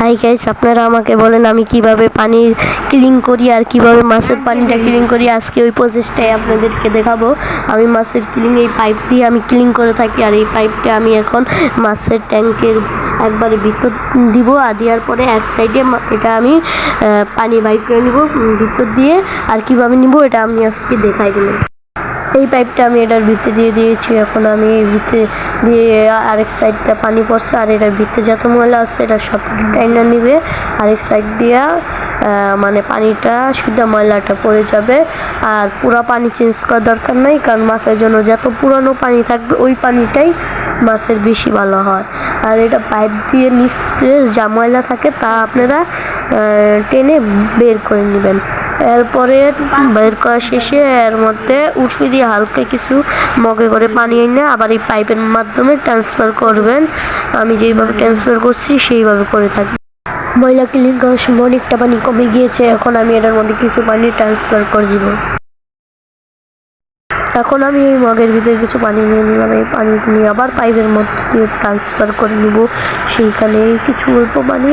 Hi guys আপনারা আমাকে বলেন আমি কীভাবে পানি ক্লিন করি আর কীভাবে মাছের পানিটা ক্লিন করি। আজকে ওই প্রচেষ্টায় আপনাদেরকে দেখাবো। আমি মাছের ক্লিন এই পাইপ দিয়ে আমি ক্লিন করে থাকি আর এই পাইপটা আমি এখন মাছের ট্যাঙ্কের একবারে ভিতর দিব আর দেওয়ার পরে এক সাইডে এটা আমি পানি বাইর করে নিব ভিতর দিয়ে আর কীভাবে নিব এটা আমি আজকে দেখাই দিলাম। এই পাইপটা আমি এটার ভিতরে দিয়ে দিয়েছি। এখন আমি এই ভিতরে দিয়ে আরেক সাইডটা পানি পড়ছে আর এটার ভিতরে যত ময়লা আছে এটা সব টাইনা নিবে। আরেক সাইড দিয়া মানে পানিটা, শুদ্ধ ময়লাটা পড়ে যাবে। আর পুরো পানি চেঞ্জ করার দরকার নাই, কারণ মাছের জন্য যত পুরানো পানি থাকবে, ওই পানিটাই মাছের বেশি ভালো হয়। আর এটা পাইপ দিয়ে নিচে যা ময়লা থাকে তা আপনারা টেনে বের করে নেবেন। এরপরে বের করা শেষে এর মধ্যে উঠে দিয়ে হালকা কিছু মগে করে পানি এনে আবার এই পাইপের মাধ্যমে ট্রান্সফার করবেন। আমি যেইভাবে ট্রান্সফার করছি সেইভাবে করে থাকি ময়লা ক্লিন করার সময় অনেকটা পানি কমে গিয়েছে, এখন আমি এটার মধ্যে কিছু পানি ট্রান্সফার করে দিব। এখন আমি এই মগের ভিতরে কিছু পানি নিয়ে নিলাম। এই পানি নিয়ে আবার পাইপের মধ্যে দিয়ে ট্রান্সফার করে নিব। সেইখানে কিছু অল্প পানি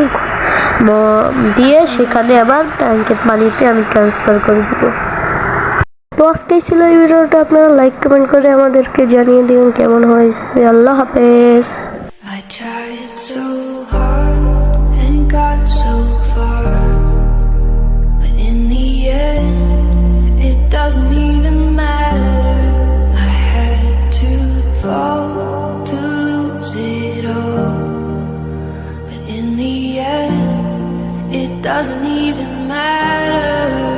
দিয়ে সেখানে আবার ট্যাঙ্কের পানিতে আমি ট্রান্সফার করে দিব। তো আজকেই ছিল এই ভিডিওটা। আপনারা লাইক কমেন্ট করে আমাদেরকে জানিয়ে দিন কেমন হয়েছে। আল্লাহ হাফেজ। Doesn't even matter.